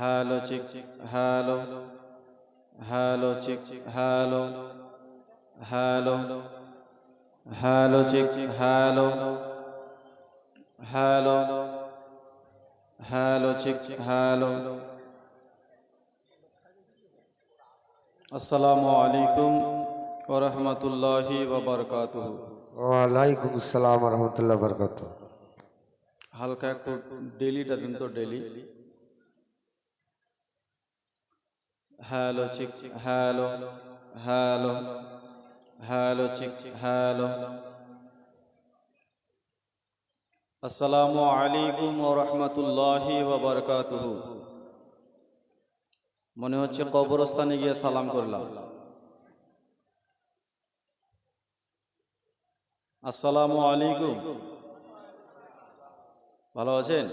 Hello check hello hello check hello hello hello check hello hello hello check hello আসসালামু আলাইকুম ওরহমতুল্লাহি ওবরকাতুহ ওয়ালাইকুম আসসালাম রহমতুল্লাহ বরকত হালকা একটু ডেলিটা দিন তো daily. Hello check hello hello hello check hello আসসালামু আলাইকুম ও রহমতুল্লাহি ওবরকাতুহ মনে হচ্ছে কবরস্থানে গিয়ে সালাম করলাম। আসসালামু আলাইকুম। ভালো আছেন?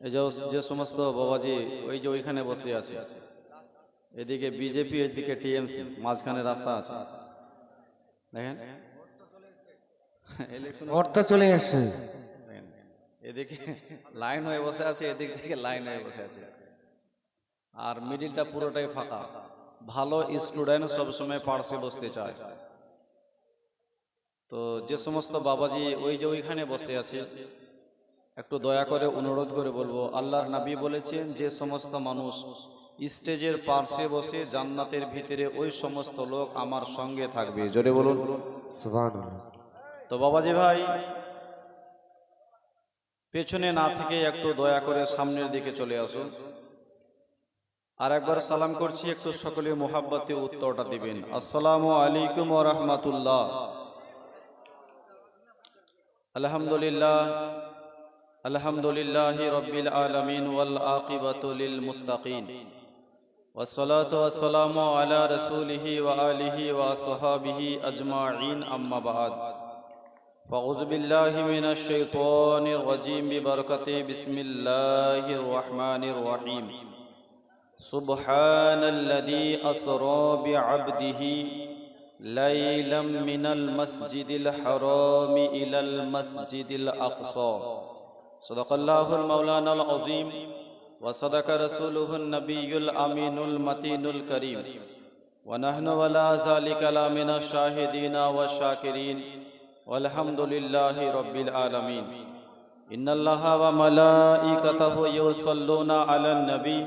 এই যে সমস্ত বাবাজি ওই যে ওইখানে বসে আছে। এদিকে বিজেপি এদিকে টিএমসি মাঝখানে রাস্তা আছে। দেখেন? ইলেকশন চলে এসছে। এদিকে লাইন হয়ে বসে আছে এদিক থেকে লাইন হয়ে বসে আছে। আর মিডিলটা পুরোটাই ফাঁকা। ভালো স্টুডেন্ট সবসময় পার্শ্বে বসতে চায়। তো যে সমস্ত বাবাজি ওই যে ওইখানে বসে আছে একটু দয়া করে অনুরোধ করে বলব আল্লাহর নাবি বলেছেন যে সমস্ত মানুষ স্টেজের পার্শ্বে বসে জান্নাতের ভিতরে ওই সমস্ত লোক আমার সঙ্গে থাকবে। জোরে বলুন। তো বাবাজি ভাই পেছনে না থেকে একটু দয়া করে সামনের দিকে চলে আসুন। আর একবার সালাম করছি একটু সকলে মোহাব্বতে উত্তরটা দিবেন। আসসালামু আলাইকুম রাহমাতুল্লাহ। আলহামদুলিল্লাহ। الحمد لله رب العالمين والعاقبة للمتقين والصلاة والسلام على رسوله وآله وصحابه أجمعين أما بعد فأعوذ بالله من الشيطان الرجيم ببركة بسم الله الرحمن الرحيم سبحان الذي أسرى بعبده ليلا من المسجد الحرام إلى المسجد الأقصى صدق الله المولانا العظيم وصدق رسوله النبي الأمين المتين الكريم. ونحن ولا ذلك لا من الشاهدين والشاكرين. والحمد لله رب العالمين. إن الله وملائكته يصلون على النبي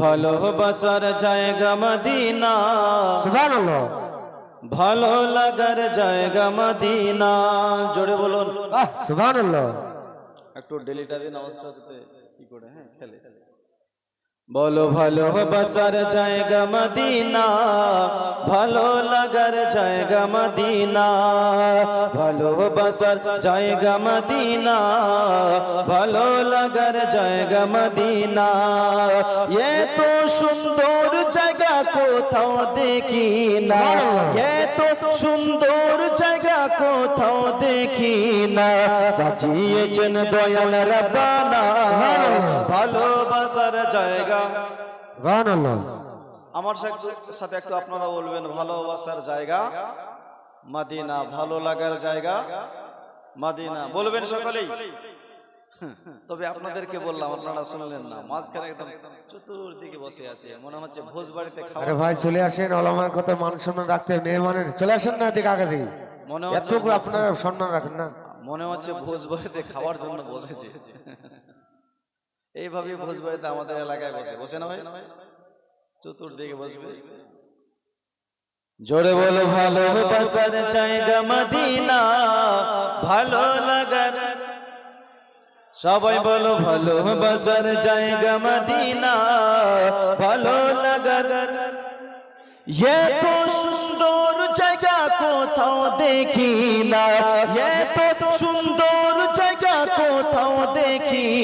ভালোবাসার জায়গা মদিনা। সুবহানাল্লাহ। ভালো লাগার জায়গা মদিনা। জোরে বলুন। বাহ সুবহানাল্লাহ। একটু ডেলিটা দিন আওয়াজটা কি করে হ্যাঁ খেলে। বলো ভালোবাসার জায়গা মদিনা, ভালো লাগার জায়গা মদিনা ভালোবাসার জায়গা মদিনা, ভালো লাগার জায়গা মদিনা। এ তো সুন্দর জায়গা কোথাও দেখি না এ তো সুন্দর জায়গা কোথাও দেখি না সাজিয়েছেন দয়াল রব্বানা ভালোবাসার জায়গা আমার সাথে- একটু আপনারা বলবেন ভালোবাসার জায়গা মাদিনা ভালো লাগার জায়গা মাদিনা। বলবেন সকলেই? তবে আপনাদেরকে বললাম আপনারা শুনলেন না। মাঝখানে একদম চতুর্দিকে বসে আছে। মনে হচ্ছে ভোজ বাড়িতে আরে ভাই চলে আসেন ওলামার কথা মান সম্মান রাখতে মেহমানের। চলে আসেন না এদিকে আগে দিকে মনে হচ্ছে আপনারা সম্মান রাখেন না। মনে হচ্ছে ভোজ বাড়িতে খাওয়ার জন্য বসেছে। এইভাবে ভোজ বাড়িতে আমাদের এলাকায় বসে বসে না ভাই? চতুর্দিকে বসবে। জোরে বলো ভালোবাসার জায়গা মদিনা। ভালো লাগার। সবাই বলো ভালোবাসার জায়গা মদিনা। ভালো লাগার। এত সুন্দর জায়গা কোথাও দেখি না। এত সুন্দর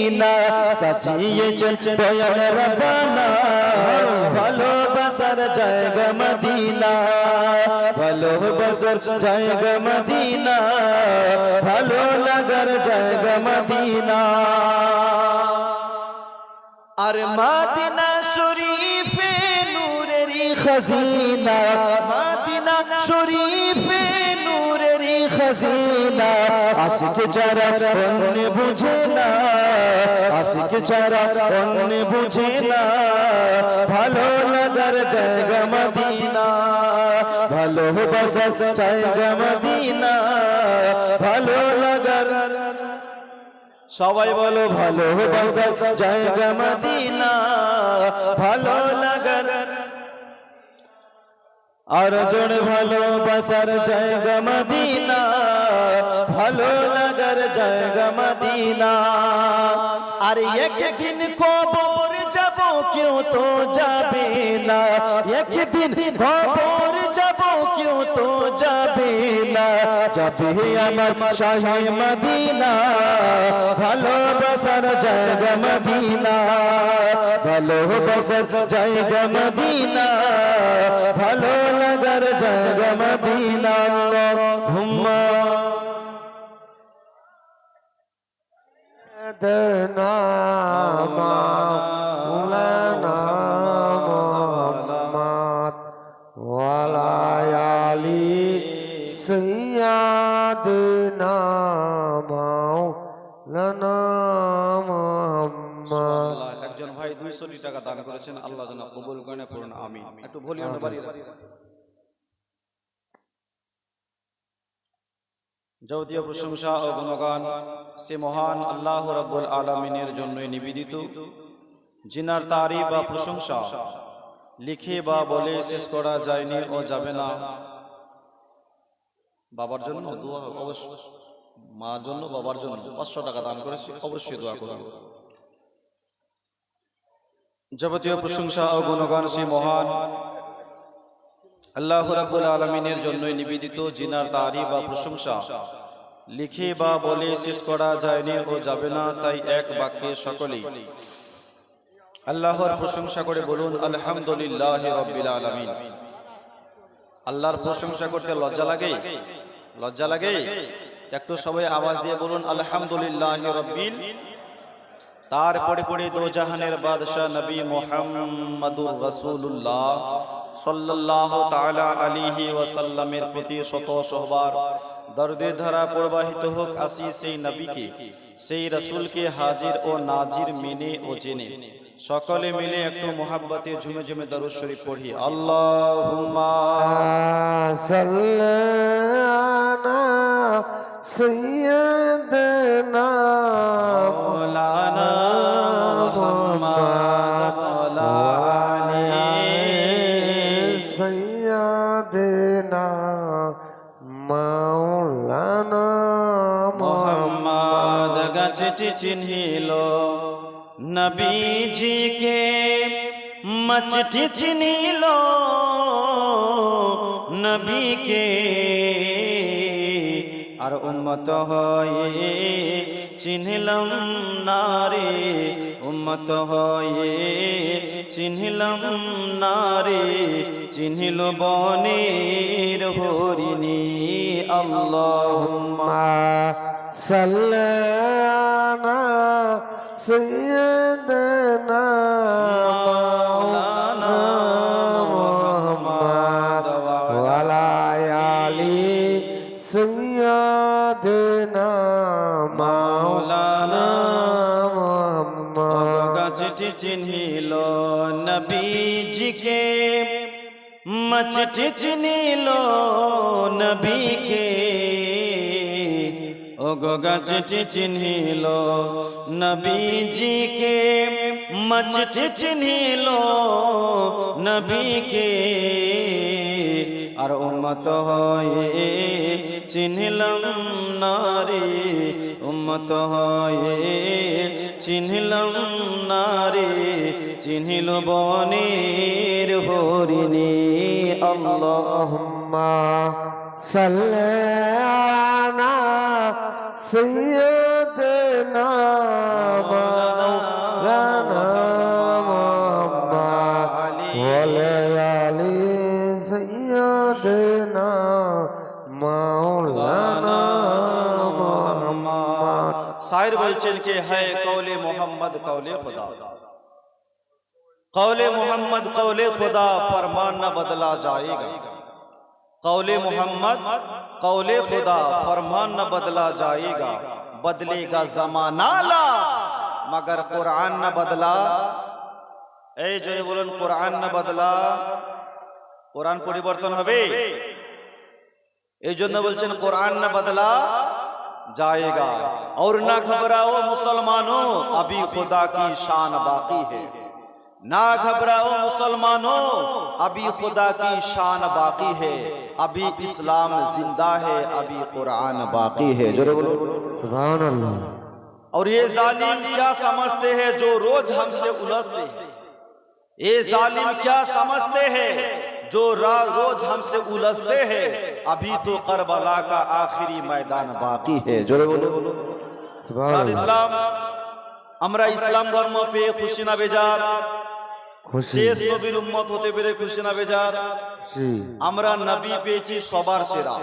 দেখি না সাজিয়েছেন দয়াল রবানা ভালোবাসার জায়গা মদিনা ভালোবাসার জায়গা মদিনা, ভালো লাগার জায়গা মদিনা। আর মাদিনা শরীফে নূরেরই খাজিনা, মাদিনা শরীফে খাজিনা আশিক যারা অন্য বুঝে না যারা অন্য বুঝে না, ভালো লাগার জায়গা মদিনা ভালোবাসার জায়গা মদিনা, ভালো লাগার সবাই বলো ভালোবাসার জায়গা মদিনা, ভালো লাগার আর জন ভালোবাসার জায়গা মদিনা, ভালো লাগার জায়গা মদিনা। আর একদিন কবর যাব, কেউ তো যাবে না। একদিন কবর যাব কেউ তো যাবে না। যাবে আমার শাহে মদিনা। ভালোবাসার জায়গা মদিনা। ভালোবাসার জায়গা মদিনা। ভালো লাগার জায়গা মদিনা। হুম্মা। দনামা একজন ভাই দুইশোটি টাকা দান করেছেন আল্লাহ যেন কবুল পড়ুন আমি একটু যাবতীয় প্রশংসা ও গুণগান সে মহান আল্লাহ রাব্বুল আলামিনের জন্যই নিবেদিত। জিনার তারিফ বা প্রশংসা লিখে বা বলে শেষ করা যায়নি ও যাবে না। বাবার জন্য দোয়া অবশ্যই। মার জন্য, বাবার জন্য পাঁচশো টাকা দান করেছি, অবশ্যই দোয়া করুন। যাবতীয় প্রশংসা ও গুণগান সে মহান। আল্লাহ রাব্বুল আলমিনের জন্যই নিবেদিত জিনার তারি বা প্রশংসা। লিখে বা বলে শেষ করা যায়নি ও যাবে না, তাই এক বাক্যে সকলেই। আল্লাহর প্রশংসা করে বলুন, আলহামদুলিল্লাহ রব্বিল আলামিন। আল্লাহর প্রশংসা করতে লজ্জা লাগে? লজ্জা লাগে? একটু সবাই আওয়াজ দিয়ে বলুন, আলহামদুলিল্লাহ রব্বিল তারপরে পরে দো জাহানের বাদশাহ নবী মোহাম্মদুর রসুল্লাহ সাল্লাহ তালা আলিহি ওয়াসাল্লামের প্রতি শত সহবার দর্দের ধারা প্রবাহিত হোক আসি সেই নবীকে, সেই রসুলকে হাজির ও নাজির মেনে ও জেনে। সকলে মিলে একটু মোহাব্বতে ঝুমে ঝুমে দরুদ শরীফ পড়ি আল্লাহ سيدنا مولانا محمد وعلى آله سيدنا مولانا মোহাম্মদ গাছটি চিনহিল নবীজিকে মচটি চিনিল নবীকে আর উম্মত হয়ে চিনিলাম নারে, উম্মত হয়ে চিনিলাম নারে, চিনিল বনের হরিণী। আল্লাহুম্মা সাল্লানা সাইয়্যিদানা নবীজিকে মচটি চিনিল নবীকে ওগো গাছটি চিনহিল নবীজিকে মচটি চিনিল নবীকে আর উম্মত হয়ে চিনিলাম নারী। উম্মত হয়ে চিনিলাম নারী। চিনিল বনির হরিণী। আল্লাহুম্মা সাল্লানা সৈয়দনা মাওলানা মুহাম্মদ ওয়া سائر بلچن کے ہے قول محمد، قول خدا۔ قول محمد، قول خدا، فرمان نہ بدلا جائے گا۔ قول محمد، قول خدا، فرمان نہ بدلا جائے گا۔ بدلے گا زمانہ لا، مگر قرآن نہ بدلا۔ اے جوری بولن قرآن نہ بدلا۔ قرآن পরিবর্তন হবে এই জন্য বলছেন قرآن نہ بدلا۔ جائے گا۔ اور نہ گھبراؤ مسلمانوں ابھی خدا کی شان باقی ہے۔ نہ گھبراؤ مسلمانوں ابھی خدا کی شان باقی ہے۔ ابھی اسلام زندہ ہے ابھی قرآن باقی ہے۔ سبحان اللہ۔ اور یہ ظالم کیا سمجھتے ہیں جو روز ہم سے الجھتے ہیں؟ یہ ظالم کیا سمجھتے ہیں جو روز ہم سے الجھتے ہیں؟ अभी तो करबला का आखिरी मैदान बाकी है जोरे बोलो बोलो সুবহানাল্লাহ ইসলাম আমরা ইসলাম ধর্ম পেয়ে খুশি না বেজার খুশি শেষ নবীর উম্মত হতে পেরে খুশি না বেজার খুশি আমরা নবী পেয়েছি সবার সেরা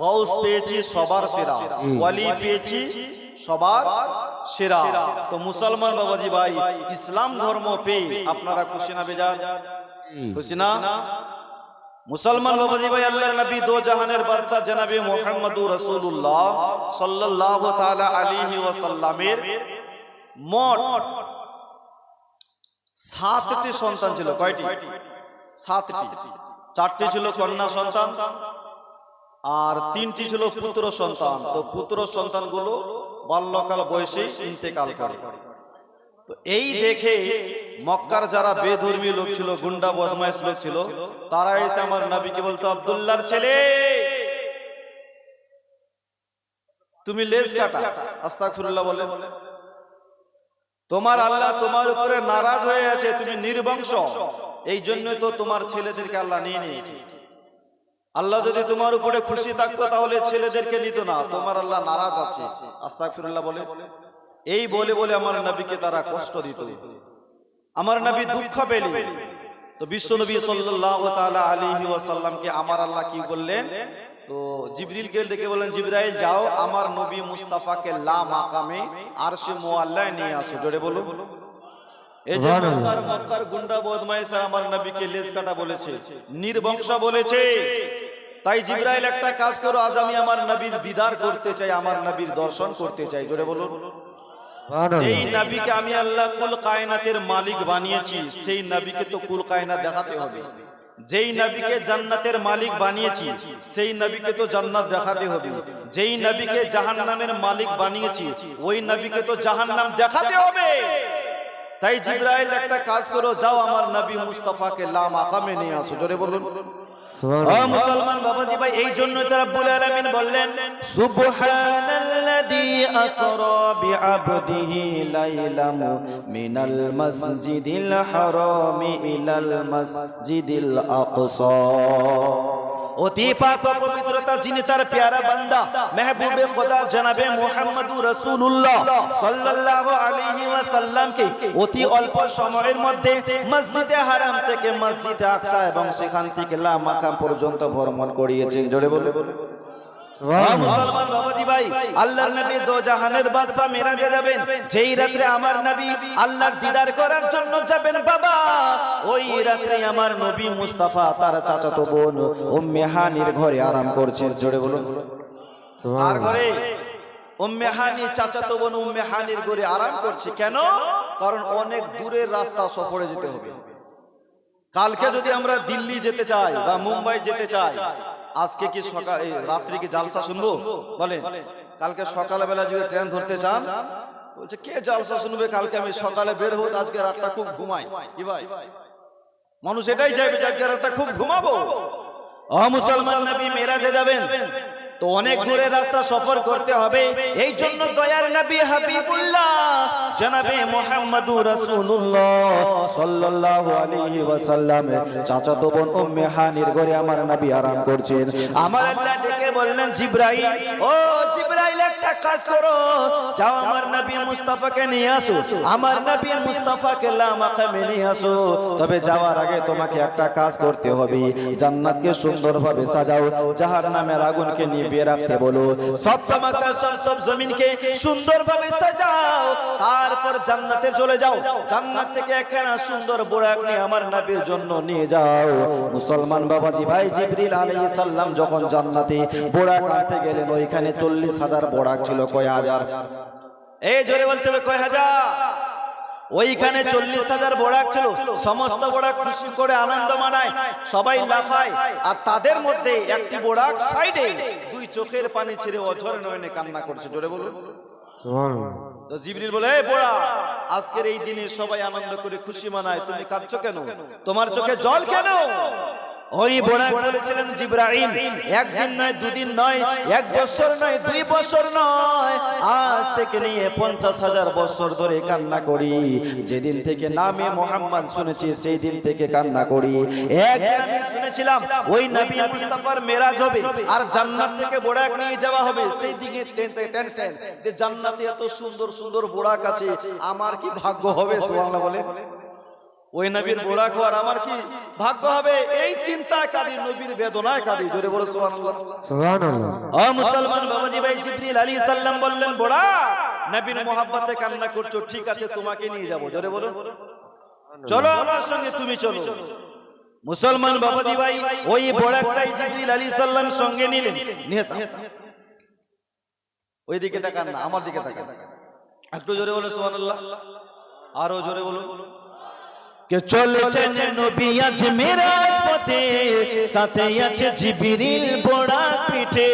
গৌস পেয়েছি সবার সেরা ওয়ালি পেয়েছি সবার সেরা তো মুসলমান বাবাজি ভাই ইসলাম ধর্ম পেয়ে আপনারা খুশি না বেজার খুশি না মুসলমান বাবাজি ভাই, আল্লাহর নবী দো জাহানের বাদশা জনাবে মুহাম্মদুর রাসূলুল্লাহ সাল্লাল্লাহু তাআলা আলাইহি ওয়াসাল্লামের মোট সাতটি সন্তান ছিল। কয়টি? সাতটি। চারটি ছিল কন্যা সন্তান আর তিনটি ছিল পুত্র সন্তান। তো পুত্র সন্তানগুলো বাল্যকাল বয়সে ইন্তেকাল করে। তো এই দেখে মক্কার যারা বেধর্মী লোক ছিল, গুন্ডা, বদমাইশ লোক ছিল, তারা এসে আমার নবীকে বলতো, আব্দুল্লাহর ছেলে, তুমি লেজ কাটা। আস্তাগফিরুল্লাহ বলে, তোমার আল্লাহ তোমার উপরে নারাজ হয়ে আছে, তুমি নির্বংশ। এই জন্য তো তোমার ছেলেদেরকে আল্লাহ নিয়ে নিয়েছে। আল্লাহ যদি তোমার উপরে খুশি থাকতো, তাহলে ছেলেদেরকে নিত না। তোমার আল্লাহ নারাজ আছে। আস্তাগফিরুল্লাহ বলে, এই বলে বলে আমার নবীকে তারা কষ্ট দিত। আমার নবী দুঃখ পেলে। তো বিশ্ব নবী সাল্লাল্লাহু আলী আলাইহি ওয়াসাল্লামকে আমার আল্লাহ কি বললেন? তো জিবরিলকে দেখে বললেন জিবরাইল যাও আমার নবী মুস্তাফাকে লা মাকামে আর সে মুআল্লায় নিয়ে আসো। জোরে মক্কার গুন্ডা আমার নবীকে লেজ কাটা বলেছে। নির্বংশ বলেছে। তাই জিবরাইল একটা কাজ করো আজ আমি আমার নবীর দিদার করতে চাই আমার নবীর দর্শন করতে চাই। জোরে বলুন। সুবহানাল্লাহ। নবীকে আমি আল্লাহ কুল কায়নাতের মালিক বানিয়েছি, সেই নবীকে তো কুল কায়নাত দেখাতে হবে। যেই নবীকে জান্নাতের মালিক বানিয়েছি, সেই নবীকে তো জান্নাত দেখাতে হবে। যেই নবীকে জাহান্নামের মালিক বানিয়েছি, ওই নবীকে তো জাহান্নাম দেখাতে হবে। তাই জিব্রাইল একটা কাজ করো, যাও আমার নবী মুস্তাফাকে লা মাকামে নিয়ে আসো। জোরে বলুন। মুসলমান বাবাজি ভাই, এই জন্য তারা বলে আলামিন বললেন, সুবহানাল্লাযী আসরা বিআবদিহি লাইলাম মিনাল মাসজিদিল হারামি ইলাল মাসজিদিল আকসা। অতি পাক পবিত্রতা যিনি তার প্যারা বান্দা মেহবুবে খোদা জনাবে মুহাম্মদুর রাসূলুল্লাহ সাল্লাল্লাহু আলাইহি ওয়াসাল্লামকে অতি অল্প সময়ের মধ্যে মসজিদে হারাম থেকে মসজিদে আকসা এবং সেখান থেকে লামাকাম পর্যন্ত ভ্রমণ করিয়েছেন। জোরে বলে হ্যাঁ, মুসলমান বাবাজি ভাই আল্লাহর নবী দো জাহানের বাদশা মেরাজে যাবেন। যেই রাত্রে আমার নবী আল্লাহর দিদার করার জন্য যাবেন বাবা ওই রাত্রে আমার নবী মুস্তাফা তার চাচাতো বোন উম্মে হানির ঘরে আরাম করছেন। জোরে বলুন। সুবহানাল্লাহ। ঘরে? উম্মে হানি চাচাতো বোন উম্মে হানির ঘরে আরাম করছে কেন? কারণ অনেক দূরের রাস্তা সফরে যেতে হবে। কালকে যদি আমরা দিল্লি যেতে চাই বা মুম্বাই যেতে চাই আজকে কি সকাল রাত্রি কি জালসা শুনব? বলে কালকে সকালবেলা যদি ট্রেন ধরতে চান বলছে কে জালসা শুনবে? কালকে আমি সকালে বের হব আজকে রাতটা খুব ঘুমাই ভাই? মানুষ এটাই চাইবে যে আজকে রাতটা খুব ঘুমাবো। ও মুসলমান নবী মেরাজে যাবেন। তো অনেক দূরের রাস্তা সফর করতে হবে। এই জন্য দয়ার নবী হাবিবুল্লাহ। জনাবে মুহাম্মদুর রাসূলুল্লাহ সাল্লাল্লাহু আলাইহি ওয়াসাল্লাম চাচাতো বোন উম্মে হানির ঘরে আমার নবী আরাম করছেন। আমার আল্লাহ ডেকে বললেন জিবরাইল ও জিবরাইল একটা কাজ করো। যাও আমার নবী মুস্তাফাকে নিয়ে আসো। আমার নবী মুস্তাফাকে লামাকামে নিয়ে আসো। তবে যাওয়ার আগে তোমাকে একটা কাজ করতে হবে। জান্নাতকে সুন্দরভাবে সাজাও। জাহান্নামের আগুনকে নিভিয়ে রাখতে বলো। সপ্তম আকাশ সপ্তম জমিনকে সুন্দরভাবে সাজাও। তারপর জান্নাতে চলে যাও। জান্নাত থেকে একখানা সুন্দর বোরাক নিয়ে আমার নবীর জন্য নিয়ে যাও। মুসলমান বাবাজি ভাই জিবরিল আলাইহিস সালাম যখন জান্নাতে বোরাক আনতে গেলেন, ওইখানে চল্লিশ হাজার বোরাক ছিল কয় হাজার? এই জোরে বলতে হবে কয় হাজার? ওইখানে চল্লিশ হাজার বোড়াক ছিল সমস্ত বোড়াক খুশি করে আনন্দ মানায় সবাই লাফায় আর তাদের মধ্যে একটি বোড়াক সাইডে দুই চোখের পানি ছেড়ে অঝরে নয়নে কান্না করছে। জোরে বলুন। তো জিবরিল বলে বোড়া আজকের এই দিনে সবাই আনন্দ করে খুশি মানায় তুমি কাঁদছো কেন? তোমার চোখে জল কেন? ওই বোড়া বলেছিলেন জিব্রাইল, একদিন নয়, দুদিন নয়, এক বছর নয়, দুই বছর নয়, আজ থেকে নিয়ে পঞ্চাশ হাজার বছর ধরে কান্না করি। যেদিন থেকে নামে মোহাম্মদ শুনেছি সেই দিন থেকে কান্না করি। আমি শুনেছিলাম, ওই নবী মুস্তাফার মেরাজ হবে, আর জান্নাত থেকে বোড়াক নিয়ে যাওয়া হবে। সেই দিকে টেনশন জান্নাতে এত সুন্দর সুন্দর বোড়াক আছে, আমার কি ভাগ্য হবে, সুবহানাল্লাহ বলে ওই নবীর বোড়া খাওয়ার আমার কি ভাগ্য হবে? এই চিন্তা কাঁদি নবীর বেদনায় কাঁদি। জোরে বলে সুবহানাল্লাহ। সুবহানাল্লাহ। ও মুসলমান বাবাজি ভাই জিবরিল আলী সাল্লাম বললেন বোড়া নবীর মোহাব্বতে কান্না করছ ঠিক আছে তোমাকে নিয়ে যাব। জোরে বলুন চলো আমার সঙ্গে তুমি চলো। মুসলমান বাবাজি ভাই ওই বোড়াটাই জিবরিল আলী সাল্লাম সঙ্গে নিলেন। নিয়ে ওই দিকে তাকান না আমার দিকে তাকান। একটু জোরে বলো সুবহানাল্লাহ। আরও জোরে বলুন কে চলেছেন নবী আজ মেরাজ পথে সাথে আছে জিবরিল বোড়া পিঠে।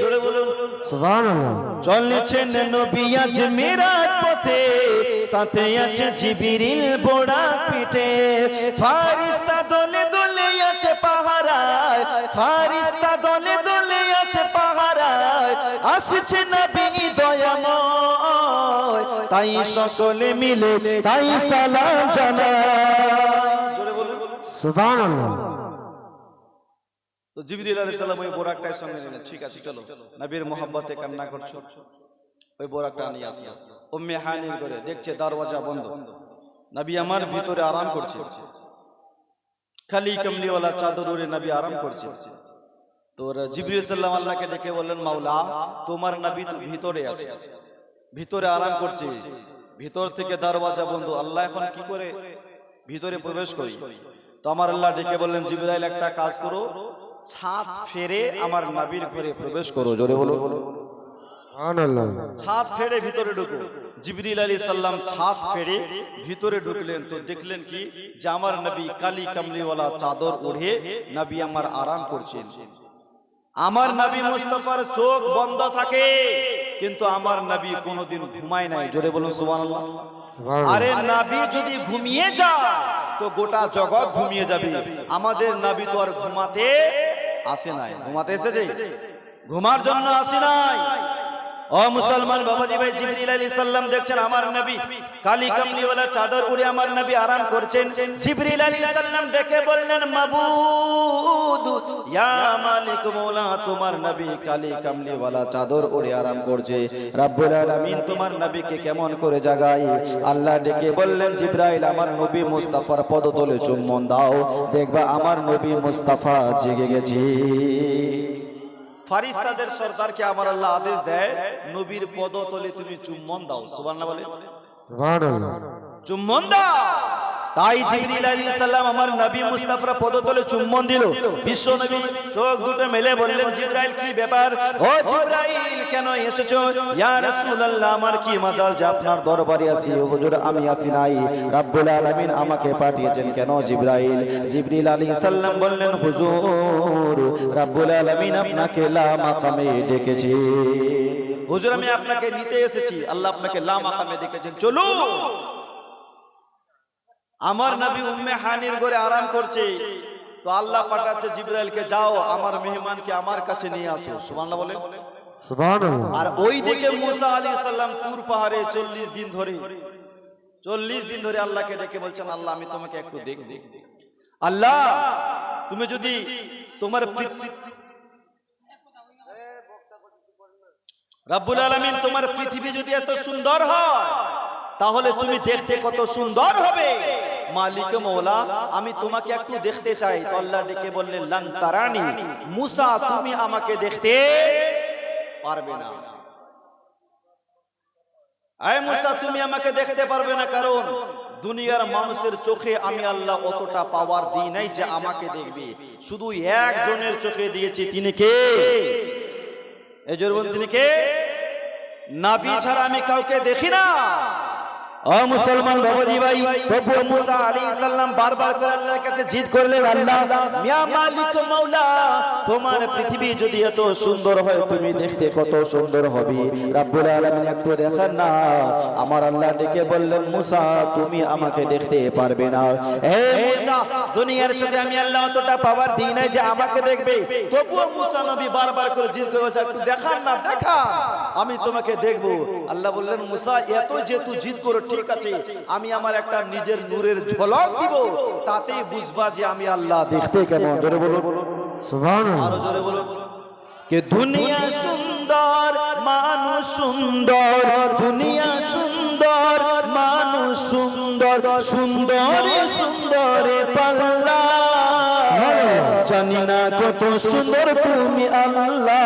জোরে বলুন। সুবহানাল্লাহ। চলেছেন নবী আজ মেরাজ পথে সাথে আছে জিবরিল বোড়া পিঠে। ফারিস্তা দলে দলে আছে পাহারায় ফারিস্তা দলে দলে আছে পাহারায় আসছে দয়াময় তাই সকলে মিলে তাই সালাম জানায় জোরে বলুন। সুবহানাল্লাহ। তো জিবরিল আলাইহিস সালাম ওই বোরাকটার সঙ্গে নিলেন। ঠিক আছে চলো। নবীর মোহাব্বতে কান্না করছ? ওই বোরাকটা নিয়ে আসি। উম্মে হানির করে দেখছে দরওয়াজা বন্ধ। নবী আমার ভিতরে আরাম করছে। খালি কমলিওয়ালা চাদর উড়ে নবী আরাম করছে। তো জিবরিল সাল্লাম আল্লাহকে ডেকে বললেন মাওলা তোমার নবী তো ভিতরে আছে। ভিতরে আরাম করছে। ভিতর থেকে দরওয়াজা বন্ধু আল্লাহ এখন কি করে? ভিতরে প্রবেশ করি। তো আমার আল্লাহ ডেকে বললেন জিবরাইল একটা কাজ করো। ছাদ ফেরে আমার নবীর ঘরে প্রবেশ করো। জোরে বলো। ছাদ ফেরে ভিতরে ঢুকো। জিবরিল আলী সাল্লাম ছাদ ফেরে ভিতরে ঢুকলেন। তো দেখলেন কি? যে আমার নবী কালি কামলিওয়ালা চাদর ওढ़ে নবী আমার আরাম করছেন। আমার নবী মুস্তফার চোখ বন্ধ থাকে। কিন্তু আমার নাবি কোনোদিন ঘুমায় নাই। জোরে বলুন সুবহানাল্লাহ। আরে নাবি যদি ঘুমিয়ে যায় তো গোটা জগৎ ঘুমিয়ে যাবে। আমাদের নাবি তো আর ঘুমাতে আসে নাই। ঘুমাতে এসেছে? ঘুমার জন্য আসে নাই। মুসলমান বাবাজি ভাই জিবরিল আলাইহিস সাল্লাম দেখছেন আমার নবী, কালি কামলিওয়ালা চাদর উড়ে আমার নবী আরাম করছেন। জিবরিল আলাইহিস সাল্লাম ডেকে বললেন, মাবুদ, ইয়া মালিক মৌলা, তোমার নবী কালি কামলিওয়ালা চাদর উড়ে আরাম করছে। রাব্বুল আলামিন তোমার নবীকে কেমন করে জাগাই আল্লাহ ডেকে বললেন, জিব্রাইল, আমার নবী মুস্তাফার পদতলে চুম্বন দাও। দেখবা, আমার নবী মুস্তাফা জেগে গেছে। ফারিস্তাদের সর্দারকে আমার আল্লাহ আদেশ দেয় নবীর পদতলে তুমি চুম্বন দাও। সুবহানাল্লাহ বলে। সুবহানাল্লাহ। চুম্বন দাও। তাই জিবরিল আলাইহিস সালাম আমার নবী মুস্তাফার পদতলে চুম্বন দিল। বিশ্ব নবী চোখ দুটো মেলে বললেন, জিবরাইল, কি ব্যাপার? ও জিবরাইল, কেন এসেছ? ইয়া রাসূলুল্লাহ, আমার কি মাজাল যে আপনার দরবারে আসি হুজুর, আমি আসি নাই। রাব্বুল আলামিন আমাকে পাঠিয়েছেন কেন জিবরাইল? জিবরিল আলাইহিস সালাম বললেন, হুজুর, রাব্বুল আলামিন আপনাকে লা মাকামে ডেকেছে। হুজুর, আমি আপনাকে নিতে এসেছি। আল্লাহ আপনাকে লা মাকামে ডেকেছেন। চলুন। আমার নবী উম্মে হানির ঘরে আরাম করছে। তো আল্লাহ পাঠাচ্ছে জিব্রাইলকে যাও আমার মেহমানকে আমার কাছে নিয়ে আসো। সুবহানাল্লাহ বলে সুবহানাল্লাহ। আর ওই দিকে মুসা আলী সাল্লাম তুর পাহাড়ে চল্লিশ দিন ধরে চল্লিশ দিন ধরে আল্লাহকে ডেকে বলছেন আল্লাহ আমি তোমাকে একটু দেখব। আল্লাহ তুমি যদি তোমার রাব্বুল আলামিন তোমার পৃথিবী যদি এত সুন্দর হয় তাহলে তুমি দেখতে কত সুন্দর হবে। মালিক মৌলা, আমি তোমাকে একটু দেখতে চাই। তো আল্লাহ ডেকে বললেন লাং তারানি, মুসা, তুমি আমাকে দেখতে পারবে না। তুমি আমাকে দেখতে পারবে না, কারণ দুনিয়ার মানুষের চোখে আমি আল্লাহ অতটা পাওয়ার দিই নাই যে আমাকে দেখবে। শুধু একজনের চোখে দিয়েছি, তিনি কে? তিনি কে? নাবি ছাড়া আমি কাউকে দেখি না। ও মুসলমান বাবাজি ভাই, প্রভু মুসা আলাইহিস সালাম বারবার করে আল্লাহর কাছে জিদ করলেন, আল্লাহ মাওলা, তোমার পৃথিবী যদি এত সুন্দর হয়, তুমি দেখতে কত সুন্দর হবে। রাব্বুল আলামিন একটু দেখান না, আমার আল্লাহ ডেকে বললেন, মুসা, তুমি আমাকে দেখতে পারবে না। হে মুসা, দুনিয়ার সাথে আমি আল্লাহ অতটা পাওয়ার দিই নাই যে আমাকে দেখবে। তবুও মুসা নবী বারবার করে জিদ করে একটু দেখান না দেখা আমি তোমাকে দেখব। আল্লাহ বললেন মুসা এত যেহেতু জিদ করো ঠিক আছে। আমি আমার একটা নিজের নূরের ঝলক দিব। তাতেই বুঝবা যে আমি আল্লাহ দেখতে কেমন? জোরে সুবহানাল্লাহ। আরও জোরে বলুন। কে দুনিয়া সুন্দর মানুষ সুন্দর। দুনিয়া সুন্দর মানুষ সুন্দর। সুন্দরে সুন্দরে পাল্লা। জানি না কত সুন্দর তুমি আল্লাহ।